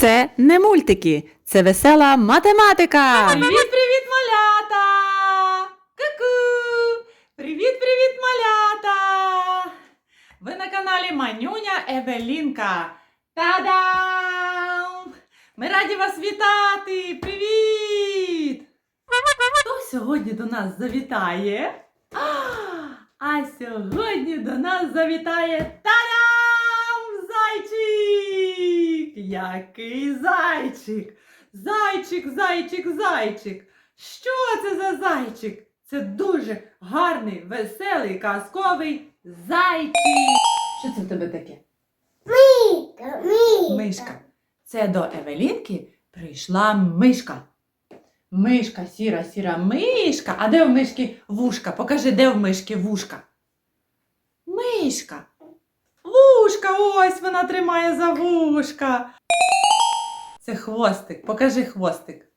Це не мультики, це весела математика. Привіт, привіт, малята! Ку-ку! Привіт, привіт, малята! Ви на каналі Манюня Евелінка. Та-дам! Ми раді вас вітати! Привіт! Хто сьогодні до нас завітає? А, сьогодні до нас завітає та-дам! Зайчик! Який зайчик! Зайчик, зайчик, зайчик. Що це за зайчик? Це дуже гарний, веселий, казковий зайчик. Що це в тебе таке? Мишка, мишка. Мишка. Це до Евелінки прийшла мишка. Мишка, сіра, сіра мишка. А де в мишки вушка? Покажи, де в мишки вушка. Мишка. Вушка, ось вона тримає за вушка. Це хвостик. Покажи хвостик.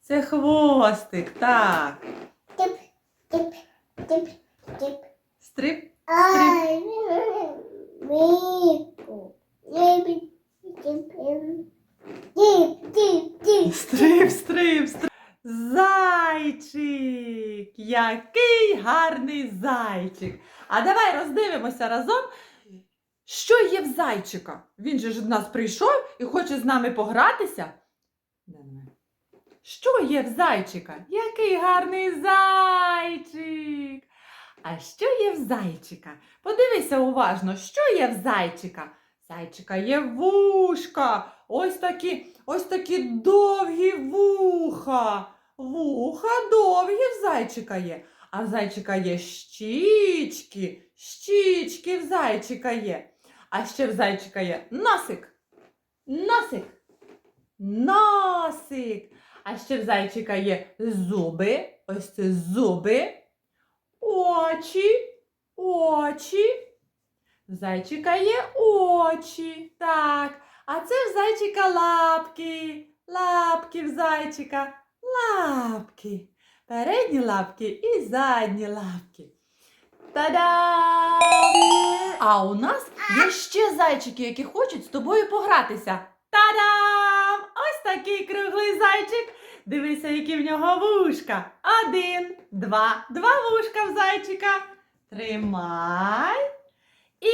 Це хвостик, так. Тип, тип, тип, тип. Стрип. Тип. Стрип, стрип, стрип. Зайчик! Який гарний зайчик! А давай роздивимося разом, що є в зайчика. Він же ж до нас прийшов і хоче з нами погратися. Що є в зайчика? Який гарний зайчик! А що є в зайчика? Подивися уважно, що є в зайчика. Зайчика є вушка. Ось такі, ось такі довгі вуха. Вуха довгі в зайчика є. А в зайчика є щічки. Щічки в зайчика є. А ще в зайчика є носик. Носик. Носик. А ще в зайчика є зуби. Ось це зуби. Очі. Очі. В зайчика є очі. Так. А це в зайчика лапки. Лапки в зайчика. Лапки. Передні лапки і задні лапки. Та-дам! А у нас є ще зайчики, які хочуть з тобою погратися. Та-дам! Ось такий круглий зайчик. Дивися, які в нього вушка. Один, два, два вушка в зайчика. Тримай. І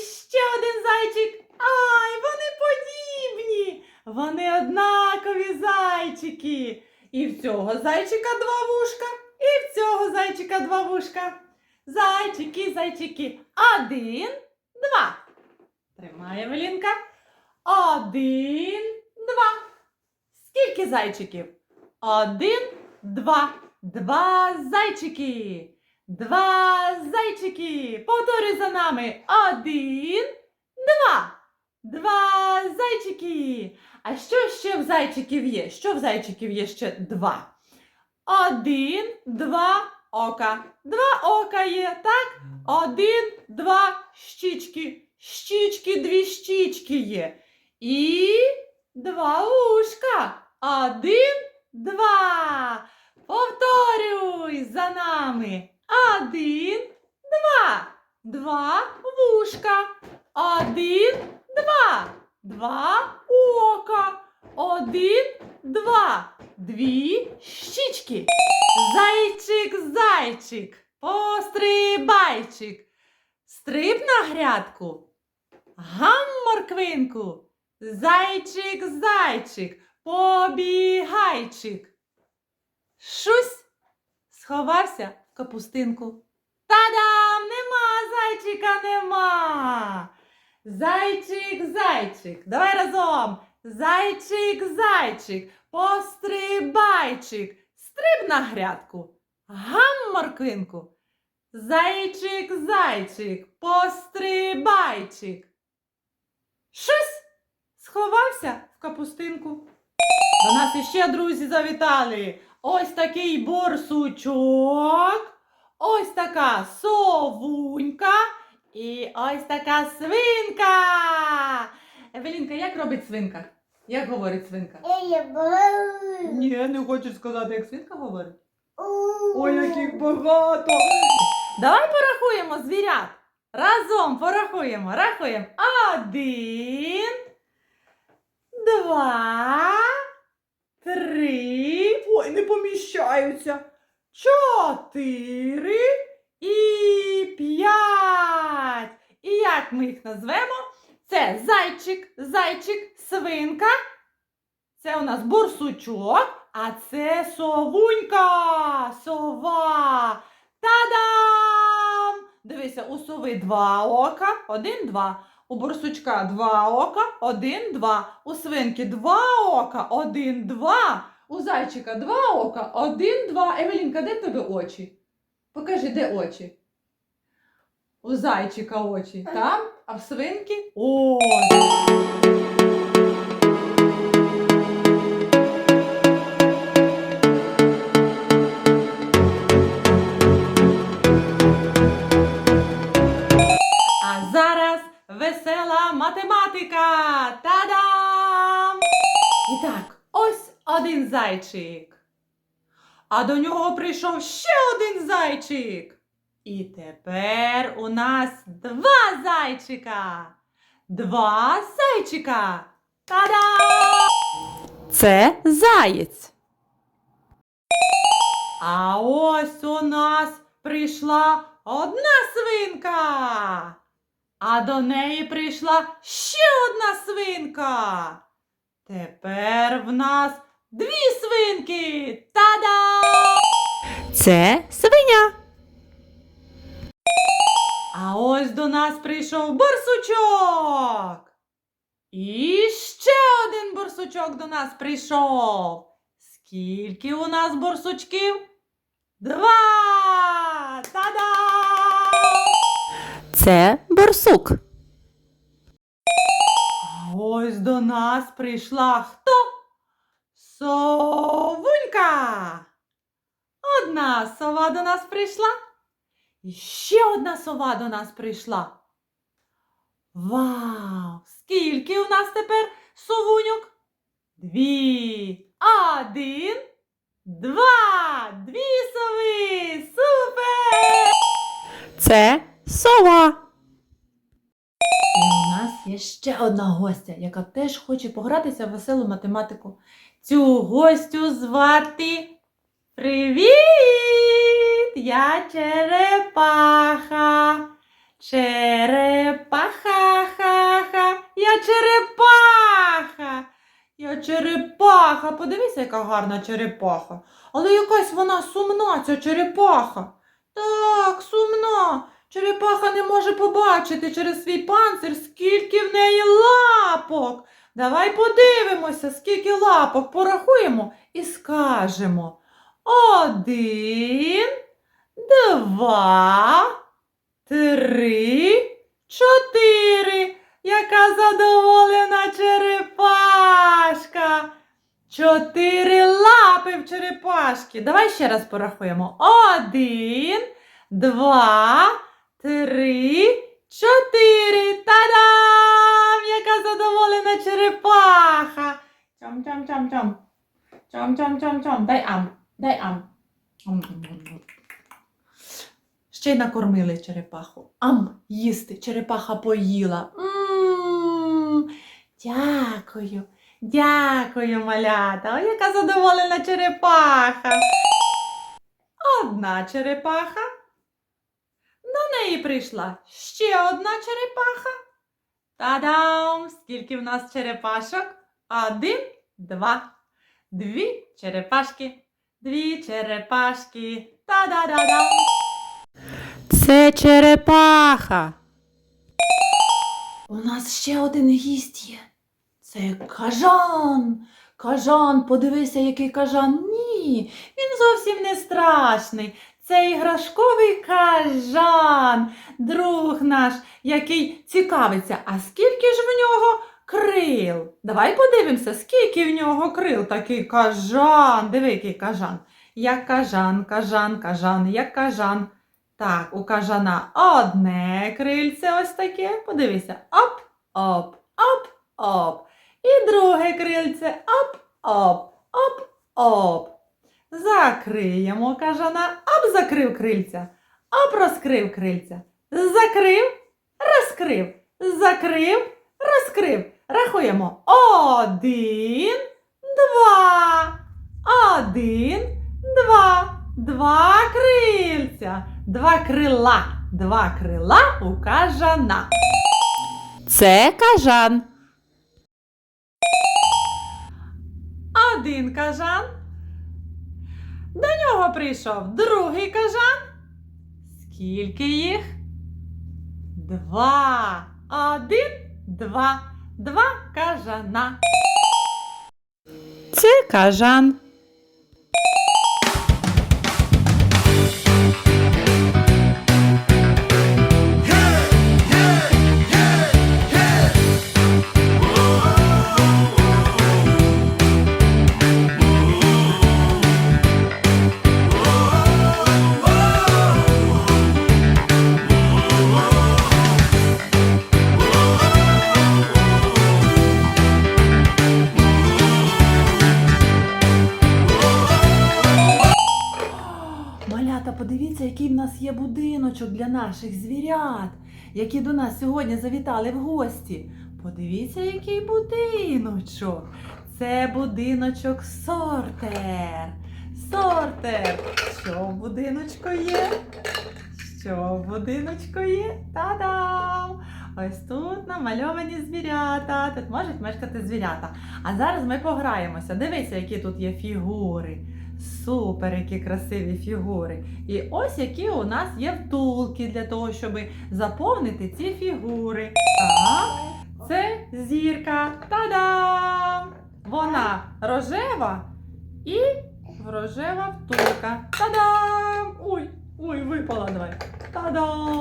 ще один зайчик. Ай, вони подібні. Вони однакові зайчики. І в цього зайчика два вушка, і в цього зайчика два вушка. Зайчики, зайчики. Один, два. Тримає Евелінка. Один, два. Скільки зайчиків? Один, два. Два зайчики. Два зайчики. Повторюй за нами. Один, два. Два зайчики. А що ще в зайчиків є? Що в зайчиків є ще два? Один, два ока. Два ока є, так? Один, два щічки. Щічки, дві щічки є. І два ушка. Один, два. Повторюй за нами. Один, два. Два вушка. Один, два. Два ока. Один, два. Дві щічки. Зайчик, зайчик. Пострибайчик. Стриб на грядку. Гам морквинку. Зайчик, зайчик. Побігайчик. Шусь сховався в капустинку. Та-дам! Нема зайчика, нема. Зайчик, зайчик. Давай разом. Зайчик, зайчик. Пострибайчик. Стриб на грядку. Гам морквинку. Зайчик, зайчик, пострибайчик. Щось сховався в капустинку. До нас іще друзі завітали. Ось такий борсучок, ось така совунька і ось така свинка. Евелінка, як робить свинка? Як говорить свинка? Ні, не хочеш сказати, як свинка говорить? Ой, яких багато. Давай порахуємо звірят. Разом порахуємо. Рахуємо. Один, два, три. Ой, не поміщаються. Чотири і п'ять. І як ми їх назвемо? Це зайчик, зайчик, свинка. Це у нас борсучок, а це совунька, сова. Та-дам! Дивися, у сови два ока, один, два. У борсучка два ока, один, два. У свинки два ока, один, два. У зайчика два ока, один, два. Евелінка, де в тебе очі? Покажи, де очі? У зайчика очі. Там, а в свинки ось. А зараз весела математика. Та-дам! І так, ось один зайчик. А до нього прийшов ще один зайчик. І тепер у нас два зайчика. Два зайчика. Та-дам! Це заєць. А ось у нас прийшла одна свинка. А до неї прийшла ще одна свинка. Тепер в нас дві свинки. Та-дам! Це свиня. А ось до нас прийшов борсучок. І ще один борсучок до нас прийшов. Скільки у нас борсучків? Два! Та-дам! Це борсук. А ось до нас прийшла хто? Совунька. Одна сова до нас прийшла. І ще одна сова до нас прийшла. Вау! Скільки у нас тепер совуньок? Дві. Один, два, дві сови. Супер! Це сова. І у нас є ще одна гостя, яка теж хоче погратися в веселу математику. Цю гостю звати Привіт! Я черепаха. Черепаха, ха-ха. Я черепаха. Я черепаха. Подивися, яка гарна черепаха. Але якась вона сумна, ця черепаха. Так, сумна. Черепаха не може побачити через свій панцир, скільки в неї лапок. Давай подивимося, скільки лапок порахуємо і скажемо. Один, два, три, чотири. Яка задоволена черепашка. Чотири лапи в черепашки. Давай ще раз порахуємо. Один, два, три, чотири. Та-дам! Яка задоволена черепаха. Чом-чом-чом-чом. Чом-чом-чом-чом. Дай ам. Дай ам. Ще й накормили черепаху. Ам, їсти. Черепаха поїла. М, Дякую. Дякую, малята. Ой, яка задоволена черепаха. Одна черепаха. До неї прийшла ще одна черепаха. Та-дам! Скільки в нас черепашок? Один, два, дві черепашки, дві черепашки. Та-да-да-дам! Це черепаха. У нас ще один гість є. Це кажан. Кажан, подивися, який кажан. Ні, він зовсім не страшний. Це іграшковий кажан, друг наш, який цікавиться, а скільки ж в нього крил? Давай подивимося, скільки в нього крил такий кажан. Диви, який кажан. Як кажан, кажан, кажан, як кажан. Так, у кажана одне крильце ось таке. Подивися. Оп, оп, оп, оп. І друге крильце. Оп, оп, оп, оп. Закриємо кажана. Оп, закрив крильця. Оп, розкрив крильця. Закрив, розкрив. Закрив, розкрив. Рахуємо. Один, два. Один, два. Два крильця. Два крила. Два крила у кажана. Це кажан. Один кажан. До нього прийшов другий кажан. Скільки їх? Два. Один, два. Два кажана. Це кажан. Які до нас сьогодні завітали в гості. Подивіться, який будиночок. Це будиночок сортер. Сортер. Що в будиночку є? Що в будиночку є? Та-дам! Ось тут намальовані звірята. Тут можуть мешкати звірята. А зараз ми пограємося. Дивися, які тут є фігури. Супер, які красиві фігури. І ось які у нас є втулки для того, щоб заповнити ці фігури. Так, це зірка. Та-дам! Вона рожева і рожева втулка. Та-дам! Ой, ой, випала давай. Та-дам!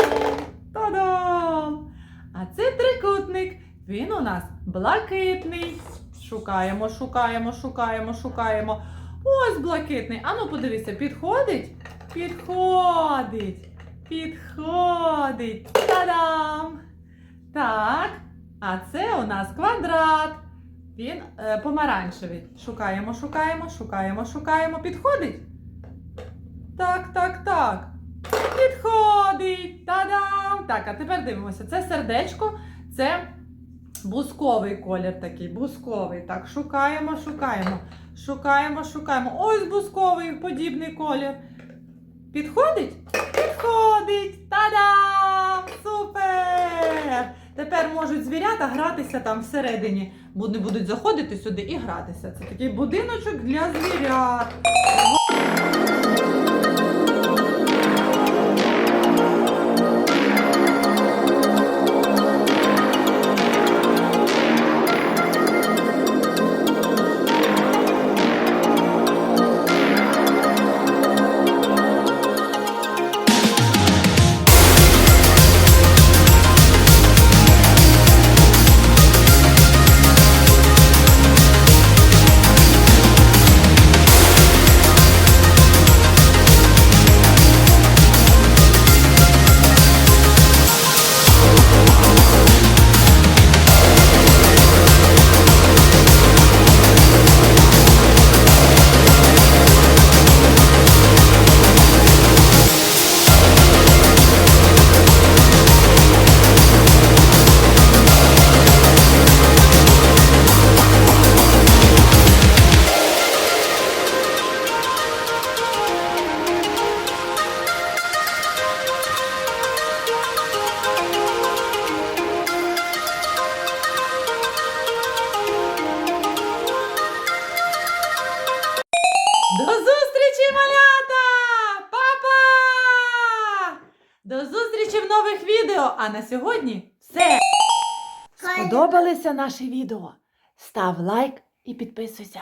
Та-дам! А це трикутник. Він у нас блакитний. Шукаємо, шукаємо, шукаємо, шукаємо. Ось блакитний. Ану, подивися, підходить? Підходить. Підходить. Та-дам! Так. А це у нас квадрат. Він е, помаранчевий. Шукаємо, шукаємо, шукаємо, шукаємо. Підходить? Так, так, так. Підходить. Та-дам! Так, а тепер дивимося. Це сердечко, це бусковий колір такий. Бусковий. Так, шукаємо, шукаємо. Шукаємо, шукаємо. Ось бусковий подібний колір. Підходить? Підходить! Та-дам! Супер! Тепер можуть звірята гратися там всередині. Вони будуть заходити сюди і гратися. Це такий будиночок для звірят. А на сьогодні все. Сподобалися наше відео? Став лайк і підписуйся.